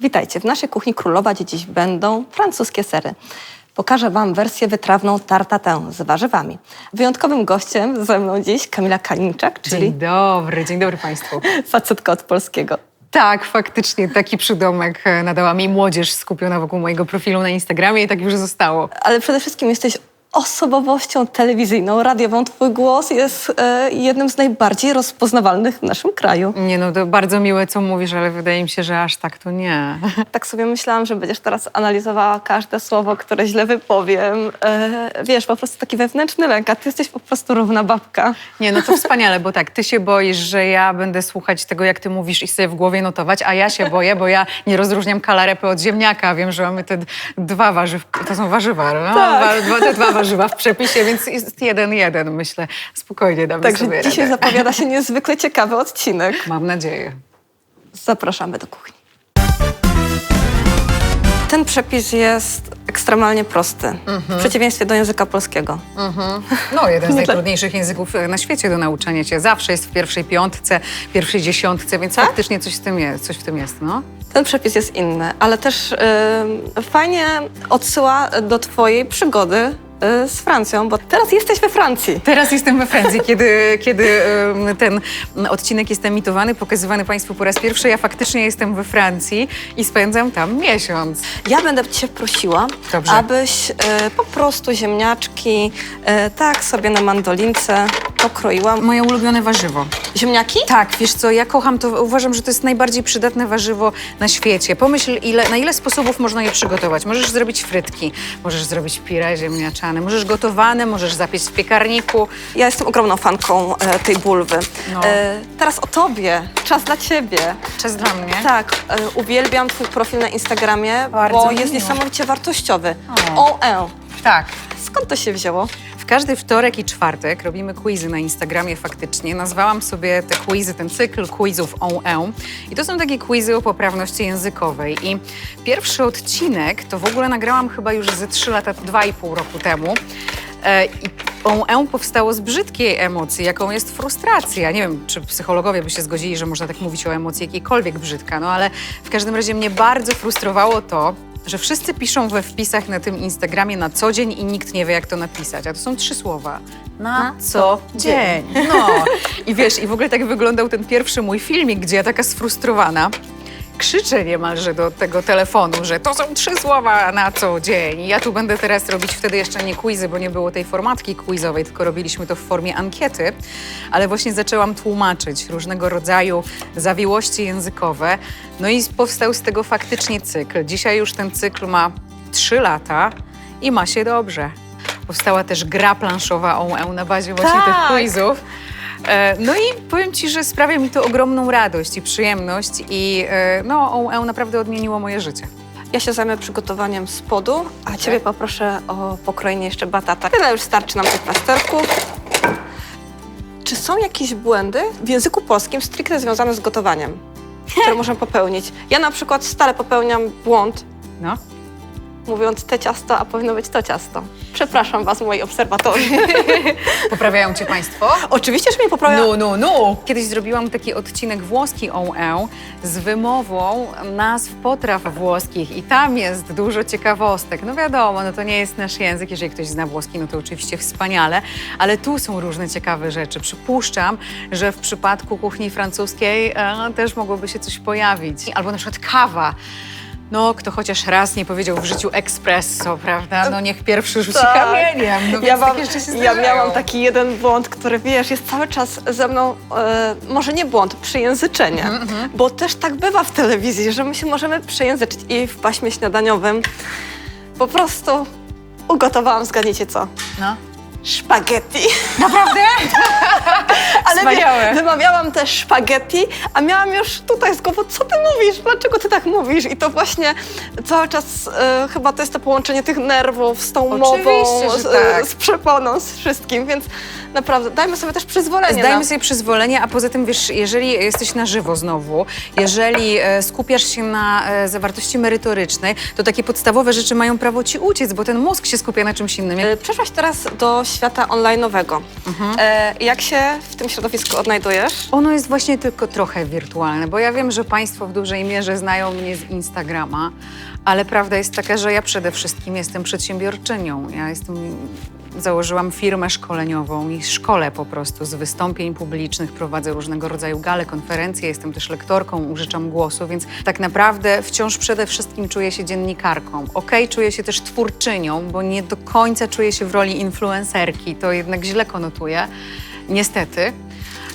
Witajcie, w naszej kuchni królować dziś będą francuskie sery. Pokażę Wam wersję wytrawną tartatę z warzywami. Wyjątkowym gościem ze mną dziś Kamila Kaliniczak, czyli Dzień dobry, dzień dobry Państwu. facetka od polskiego. Tak, faktycznie taki przydomek e, nadała mi młodzież skupiona wokół mojego profilu na Instagramie i tak już zostało. Ale przede wszystkim jesteś osobowością telewizyjną, radiową. Twój głos jest e, jednym z najbardziej rozpoznawalnych w naszym kraju. Nie no, to bardzo miłe, co mówisz, ale wydaje mi się, że aż tak to nie. Tak sobie myślałam, że będziesz teraz analizowała każde słowo, które źle wypowiem. E, wiesz, po prostu taki wewnętrzny lęk, a ty jesteś po prostu równa babka. Nie no, to wspaniale, bo tak, ty się boisz, że ja będę słuchać tego, jak ty mówisz i sobie w głowie notować, a ja się boję, bo ja nie rozróżniam kalarepy od ziemniaka. Wiem, że mamy te dwa warzyw, to są warzywa, no? Tak. Wa- dwa, te dwa warzywa w przepisie, więc jest jeden, jeden, myślę. Spokojnie damy Także sobie dzisiaj radę. zapowiada się niezwykle ciekawy odcinek. Mam nadzieję. Zapraszamy do kuchni. Ten przepis jest ekstremalnie prosty, w przeciwieństwie do języka polskiego. No, jeden z najtrudniejszych języków e, na świecie do nauczania cię. Zawsze jest w pierwszej piątce, pierwszej dziesiątce, więc Tak? faktycznie coś w tym jest, coś w tym jest, no. Ten przepis jest inny, ale też fajnie odsyła do Twojej przygody y, z Francją, bo teraz jesteś we Francji. Teraz jestem we Francji, kiedy, kiedy em, ten odcinek jest emitowany, pokazywany Państwu po raz pierwszy. Ja faktycznie jestem we Francji i spędzam tam miesiąc. Ja będę Cię prosiła, Dobrze. abyś y, po prostu ziemniaczki y, tak sobie na mandolince pokroiła. Moje ulubione warzywo. Ziemniaki? Tak, wiesz co, ja kocham to, uważam, że to jest najbardziej przydatne warzywo na świecie. Pomyśl, ile, na ile sposobów można je przygotować. Możesz zrobić frytki, możesz zrobić pire ziemniaczane, możesz gotowane, możesz zapieść w piekarniku. Ja jestem ogromną fanką e, tej bulwy. No. E, teraz o Tobie, czas dla Ciebie. Czas dla mnie. Tak, e, uwielbiam Twój profil na Instagramie, Bardzo bo mi jest miło. niesamowicie wartościowy. O. OE. Tak. Skąd to się wzięło? Każdy wtorek i czwartek robimy quizy na Instagramie faktycznie. Nazwałam sobie te quizy, ten cykl quizów OE. I to są takie quizy o poprawności językowej. I pierwszy odcinek to w ogóle nagrałam chyba już ze 3 lata, 2,5 roku temu. E, I OE powstało z brzydkiej emocji, jaką jest frustracja. Nie wiem, czy psychologowie by się zgodzili, że można tak mówić o emocji jakiejkolwiek brzydka, no ale w każdym razie mnie bardzo frustrowało to, że wszyscy piszą we wpisach na tym Instagramie na co dzień i nikt nie wie, jak to napisać. A to są trzy słowa. Na, Na co dzień. No. I wiesz, i w ogóle tak wyglądał ten pierwszy mój filmik, gdzie ja taka sfrustrowana krzyczę niemalże do tego telefonu, że to są trzy słowa na co dzień. Ja tu będę teraz robić wtedy jeszcze nie quizy, bo nie było tej formatki quizowej, tylko robiliśmy to w formie ankiety, ale właśnie zaczęłam tłumaczyć różnego rodzaju zawiłości językowe. No i powstał z tego faktycznie cykl. Dzisiaj już ten cykl ma trzy lata i ma się dobrze. Powstała też gra planszowa OE na bazie właśnie Tak. tych quizów. E, No i powiem Ci, że sprawia mi to ogromną radość i przyjemność i e, no, OE naprawdę odmieniło moje życie. Ja się zajmę przygotowaniem spodu, a Ciebie poproszę o pokrojenie jeszcze batata. Tyle już starczy nam tych plasterków. Czy są jakieś błędy w języku polskim stricte związane z gotowaniem, które możemy popełnić? Ja na przykład stale popełniam błąd, No. Mówiąc te ciasto, a powinno być to ciasto. Przepraszam Was, moi obserwatorzy. Poprawiają Cię Państwo? Oczywiście, że mnie poprawiają. No, no, no. Kiedyś zrobiłam taki odcinek włoski OE z wymową nazw potraw włoskich i tam jest dużo ciekawostek. No wiadomo, no to nie jest nasz język, jeżeli ktoś zna włoski, no to oczywiście wspaniale, ale tu są różne ciekawe rzeczy. Przypuszczam, że w przypadku kuchni francuskiej e, też mogłoby się coś pojawić. Albo na przykład kawa. No, kto chociaż raz nie powiedział w życiu espresso, prawda? No niech pierwszy rzuci Tak. kamieniem. No, ja, więc mam, takie rzeczy się ja zdarzają. miałam taki jeden błąd, który wiesz, jest cały czas ze mną, e, może nie błąd, przejęzyczenie, Mhm, bo też tak bywa w telewizji, że my się możemy przejęzyczyć i w paśmie śniadaniowym po prostu ugotowałam, zgadnijcie co? No. Szpaghetti. Naprawdę? Ale Wspaniałe. wie, wymawiałam też szpaghetti, a miałam już tutaj z głową, co ty mówisz, dlaczego ty tak mówisz? I to właśnie cały czas e, chyba to jest to połączenie tych nerwów z tą mową, z, tak. z przeponą, z wszystkim, więc naprawdę dajmy sobie też przyzwolenie Zdajmy na... sobie przyzwolenie, a poza tym wiesz, jeżeli jesteś na żywo znowu, jeżeli e, skupiasz się na e, zawartości merytorycznej, to takie podstawowe rzeczy mają prawo ci uciec, bo ten mózg się skupia na czymś innym. E, Przeszłaś teraz do świata online'owego. E, jak się w tym środowisku odnajdujesz? Ono jest właśnie tylko trochę wirtualne, bo ja wiem, że Państwo w dużej mierze znają mnie z Instagrama, ale prawda jest taka, że ja przede wszystkim jestem przedsiębiorczynią. Ja jestem, założyłam firmę szkoleniową i szkolę po prostu z wystąpień publicznych, prowadzę różnego rodzaju gale, konferencje, jestem też lektorką, użyczam głosu, więc tak naprawdę wciąż przede wszystkim czuję się dziennikarką. Okej, czuję się też twórczynią, bo nie do końca czuję się w roli influencerki, to jednak źle konotuje, niestety.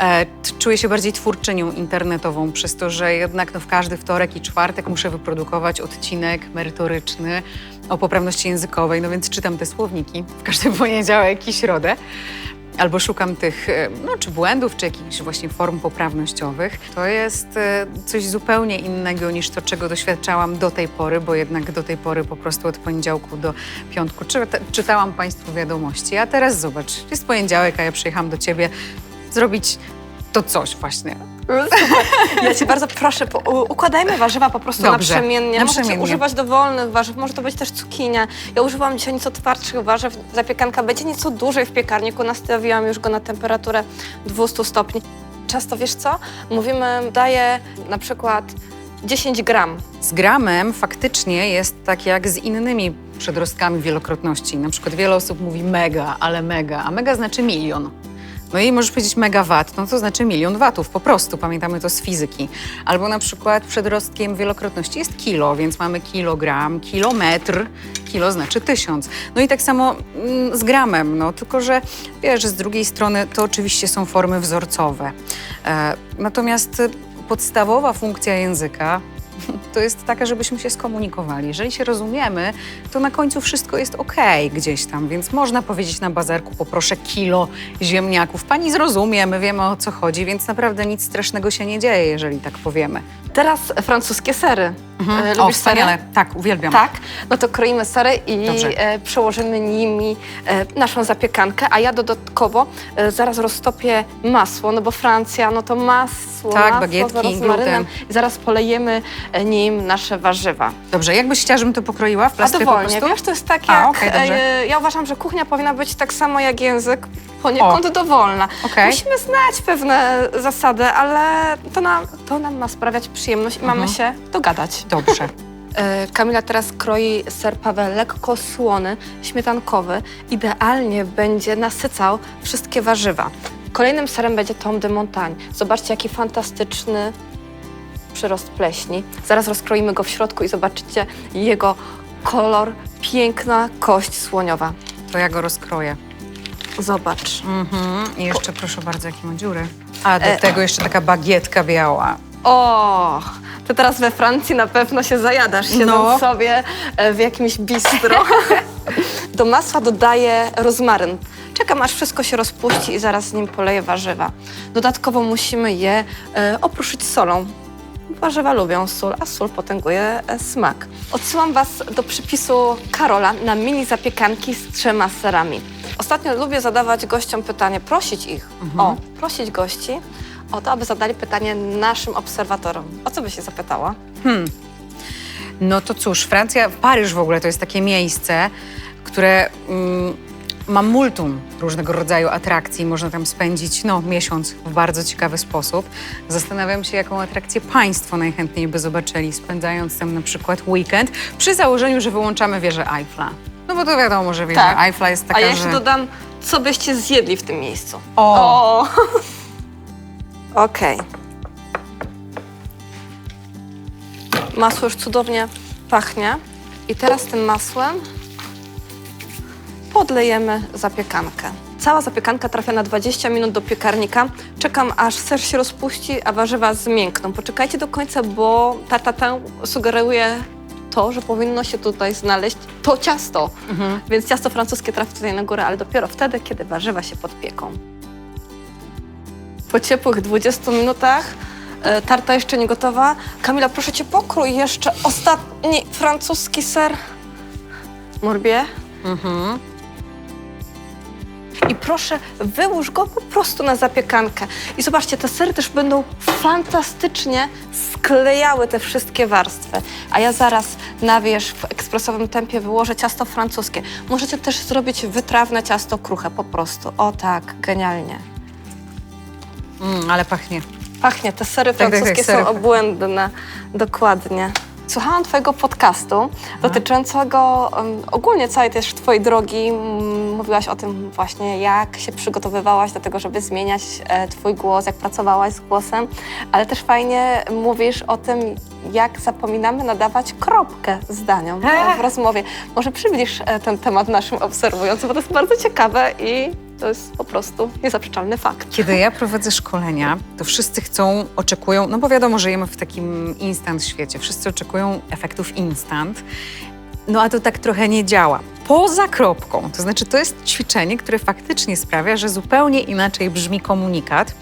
E, Czuję się bardziej twórczynią internetową, przez to, że jednak no, w każdy wtorek i czwartek muszę wyprodukować odcinek merytoryczny o poprawności językowej, no więc czytam te słowniki w każdy poniedziałek i środę. Albo szukam tych, e, no, czy błędów, czy jakichś właśnie form poprawnościowych. To jest e, coś zupełnie innego niż to, czego doświadczałam do tej pory, bo jednak do tej pory po prostu od poniedziałku do piątku czyta, czytałam Państwu wiadomości. A teraz zobacz, jest poniedziałek, a ja przyjechałam do Ciebie zrobić to coś właśnie. Ja cię bardzo proszę, po, u, układajmy warzywa po prostu Dobrze, naprzemiennie. naprzemiennie. Możecie używać dowolnych warzyw, może to być też cukinia. Ja używam dzisiaj nieco twardszych warzyw. Zapiekanka będzie nieco dłużej w piekarniku. Nastawiłam już go na temperaturę 200 stopni. Często, wiesz co, mówimy, daję na przykład 10 gram. Z gramem faktycznie jest tak jak z innymi przedrostkami wielokrotności. Na przykład wiele osób mówi mega, ale mega, a mega znaczy milion. No i możesz powiedzieć megawat, no to znaczy milion watów, po prostu, pamiętamy to z fizyki. Albo na przykład przedrostkiem wielokrotności jest kilo, więc mamy kilogram, kilometr, kilo znaczy tysiąc. No i tak samo mm, z gramem, no tylko że wiesz, z drugiej strony to oczywiście są formy wzorcowe. E, natomiast podstawowa funkcja języka to jest taka, żebyśmy się skomunikowali. Jeżeli się rozumiemy, to na końcu wszystko jest okej gdzieś tam, więc można powiedzieć na bazarku poproszę kilo ziemniaków. Pani zrozumie, my wiemy o co chodzi, więc naprawdę nic strasznego się nie dzieje, jeżeli tak powiemy. Teraz francuskie sery. E, o, Lubisz sery? wspaniale. Tak, uwielbiam. Tak, no to kroimy sery i Dobrze. e, przełożymy nimi e, naszą zapiekankę, a ja dodatkowo e, zaraz roztopię masło, no bo Francja, no to masło, Tak, masło bagietki, z rozmarynem. I zaraz polejemy e, nim nasze warzywa. Dobrze, jakbyś chciała, żebym to pokroiła w A plastry po prostu? wiesz, to jest tak A, jak, dobrze. e, ja uważam, że kuchnia powinna być tak samo jak język, poniekąd dowolna. Okej. Musimy znać pewne zasady, ale to nam, to nam ma sprawiać przyjemność i Mhm. mamy się dogadać. Dobrze. E, Kamila teraz kroi ser Paweł lekko słony, śmietankowy. Idealnie będzie nasycał wszystkie warzywa. Kolejnym serem będzie Tom de Montagne. Zobaczcie, jaki fantastyczny przyrost pleśni. Zaraz rozkroimy go w środku i zobaczycie jego kolor, piękna kość słoniowa. To ja go rozkroję. Zobacz. Mhm. I jeszcze proszę bardzo, jakie ma dziury. A do E, tego jeszcze taka bagietka biała. O, to teraz we Francji na pewno się zajadasz, siedząc No. sobie e, w jakimś bistro. Do masła dodaję rozmaryn. Czekam, aż wszystko się rozpuści i zaraz z nim poleję warzywa. Dodatkowo musimy je e, opruszyć solą. Warzywa lubią sól, a sól potęguje e, smak. Odsyłam Was do przypisu Karola na mini zapiekanki z trzema serami. Ostatnio lubię zadawać gościom pytanie, prosić ich, o, prosić gości o to, aby zadali pytanie naszym obserwatorom. O co by się zapytała? No to cóż, Francja, Paryż w ogóle to jest takie miejsce, które mm, ma multum różnego rodzaju atrakcji. Można tam spędzić no, miesiąc w bardzo ciekawy sposób. Zastanawiam się, jaką atrakcję Państwo najchętniej by zobaczyli, spędzając tam na przykład weekend, przy założeniu, że wyłączamy wieżę Eiffla. No bo to wiadomo, że wieża Tak. Eiffla jest taka, A ja jeszcze że... dodam, co byście zjedli w tym miejscu. O! O! Okej. Masło już cudownie pachnie. I teraz tym masłem podlejemy zapiekankę. Cała zapiekanka trafia na 20 minut do piekarnika. Czekam, aż ser się rozpuści, a warzywa zmiękną. Poczekajcie do końca, bo tartatę sugeruje to, że powinno się tutaj znaleźć to ciasto. Mhm. Więc ciasto francuskie trafi tutaj na górę, ale dopiero wtedy, kiedy warzywa się podpieką. Po ciepłych 20 minutach e, tarta jeszcze nie gotowa. Kamila, proszę cię, pokrój jeszcze ostatni francuski ser. Morbie. Mhm. i proszę wyłóż go po prostu na zapiekankę. I zobaczcie, te sery też będą fantastycznie sklejały te wszystkie warstwy. A ja zaraz na wierzch w ekspresowym tempie wyłożę ciasto francuskie. Możecie też zrobić wytrawne ciasto kruche po prostu. O tak, genialnie. Mm, ale pachnie. Pachnie, te sery tak, tak, francuskie sery. są obłędne. Dokładnie. Słuchałam Twojego podcastu dotyczącego um, ogólnie całej też Twojej drogi. Mówiłaś o tym właśnie, jak się przygotowywałaś do tego, żeby zmieniać e, Twój głos, jak pracowałaś z głosem, ale też fajnie mówisz o tym, jak zapominamy nadawać kropkę zdaniom w rozmowie. Może przybliż e, ten temat naszym obserwującym, bo to jest bardzo ciekawe i to jest po prostu niezaprzeczalny fakt. Kiedy ja prowadzę szkolenia, to wszyscy chcą, oczekują, no bo wiadomo, żyjemy w takim instant świecie. Wszyscy oczekują efektów instant. No a to tak trochę nie działa. Poza kropką, to znaczy to jest ćwiczenie, które faktycznie sprawia, że zupełnie inaczej brzmi komunikat.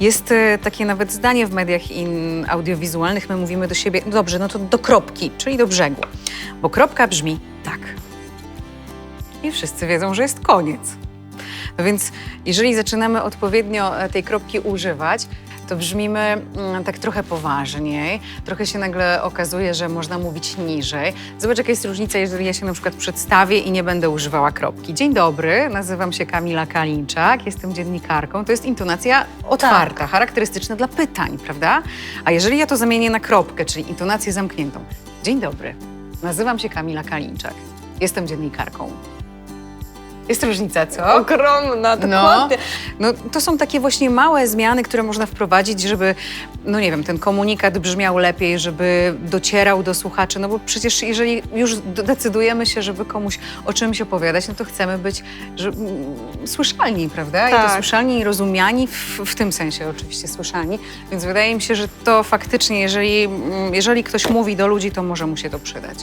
Jest e, takie nawet zdanie w mediach in, audiowizualnych, my mówimy do siebie, "No dobrze, no to do kropki, czyli do brzegu. Bo kropka brzmi tak. I wszyscy wiedzą, że jest koniec. Więc jeżeli zaczynamy odpowiednio e, tej kropki używać, to brzmimy mm, tak trochę poważniej, trochę się nagle okazuje, że można mówić niżej. Zobacz, jaka jest różnica, jeżeli ja się na przykład przedstawię i nie będę używała kropki. Dzień dobry, nazywam się Kamila Kalinczak, jestem dziennikarką. To jest intonacja otwarta, charakterystyczna dla pytań, prawda? A jeżeli ja to zamienię na kropkę, czyli intonację zamkniętą. Dzień dobry, nazywam się Kamila Kalinczak, jestem dziennikarką. Jest różnica, co? Ogromna, No, dokładnie. no, to są takie właśnie małe zmiany, które można wprowadzić, żeby, no nie wiem, ten komunikat brzmiał lepiej, żeby docierał do słuchaczy, no bo przecież jeżeli już decydujemy się, żeby komuś o czymś opowiadać, no to chcemy być że, słyszalni, prawda? I to Tak. słyszalni i rozumiani, w, w tym sensie oczywiście słyszalni, więc wydaje mi się, że to faktycznie, jeżeli, mm, jeżeli ktoś mówi do ludzi, to może mu się to przydać.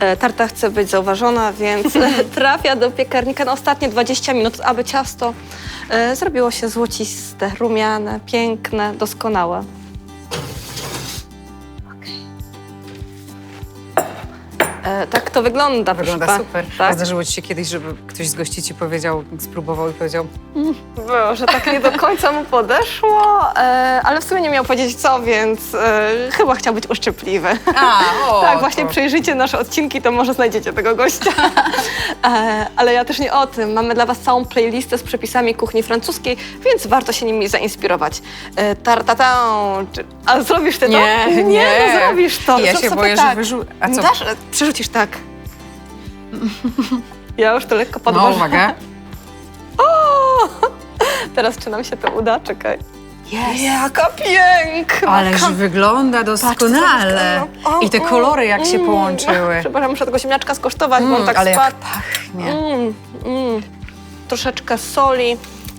E, Tarta chce być zauważona, więc trafia do piekarnika na ostatnie 20 minut, aby ciasto e, zrobiło się złociste, rumiane, piękne, doskonałe. E, tak to wygląda. proszę Wygląda pa- super. A Tak? zdarzyło ci się kiedyś, żeby ktoś z gości ci powiedział, spróbował i powiedział, Było, że tak nie do końca mu podeszło, e, ale w sumie nie miał powiedzieć co, więc e, chyba chciał być uszczypliwy. A, o, tak, właśnie to- przejrzyjcie nasze odcinki, to może znajdziecie tego gościa. e, ale ja też nie o tym. Mamy dla Was całą playlistę z przepisami kuchni francuskiej, więc warto się nimi zainspirować. E, czy... A zrobisz ty to? Nie, nie. no zrobisz to. Ja Zrób się boję, że tak. wyrzu- A co? Dasz, przerzucisz tak. Ja już to lekko No, podważam. uwaga. Teraz czy nam się to uda? Czekaj. Jest. Jaka piękna! Ależ kam- wygląda doskonale. Patrz, co I te kolory jak się Mm. połączyły. Przepraszam, muszę tego ziemniaczka skosztować, bo Mm, on tak ale jak spadł. pachnie. Mm, mm. Troszeczkę soli,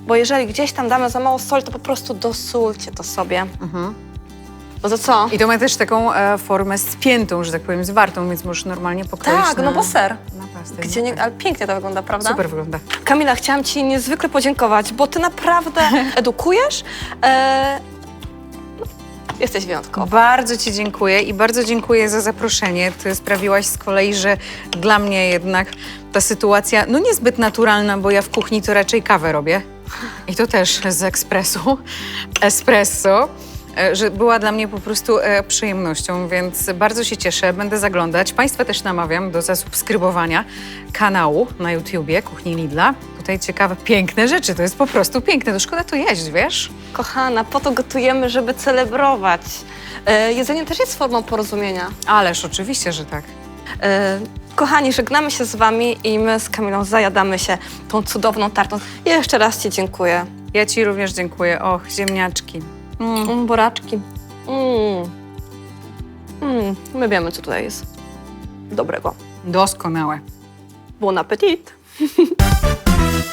bo jeżeli gdzieś tam damy za mało soli, to po prostu dosulcie to sobie. Mhm. Bo to co? I to ma też taką e, formę spiętą, że tak powiem, zwartą, więc możesz normalnie pokroić Tak, na, no bo ser. na pastę. Gdzie nie, ale pięknie to wygląda, prawda? Super wygląda. Kamila, chciałam Ci niezwykle podziękować, bo Ty naprawdę edukujesz. E... Jesteś wyjątkowa. Bardzo Ci dziękuję i bardzo dziękuję za zaproszenie. Ty sprawiłaś z kolei, że dla mnie jednak ta sytuacja, no niezbyt naturalna, bo ja w kuchni to raczej kawę robię. I to też z ekspresu, espresso, e, że była dla mnie po prostu e, przyjemnością, więc bardzo się cieszę, będę zaglądać. Państwa też namawiam do zasubskrybowania kanału na YouTubie Kuchni Lidla. Tutaj ciekawe, piękne rzeczy, to jest po prostu piękne, to szkoda to jeść, wiesz? Kochana, po to gotujemy, żeby celebrować. E, jedzenie też jest formą porozumienia. Ależ oczywiście, że tak. E, kochani, żegnamy się z Wami i my z Kamilą zajadamy się tą cudowną tartą. Jeszcze raz Ci dziękuję. Ja Ci również dziękuję. Och, ziemniaczki. Mm. Mm, boraczki. Mm. Mm. My wiemy, co tutaj jest dobrego. Doskonałe. Bon appetit!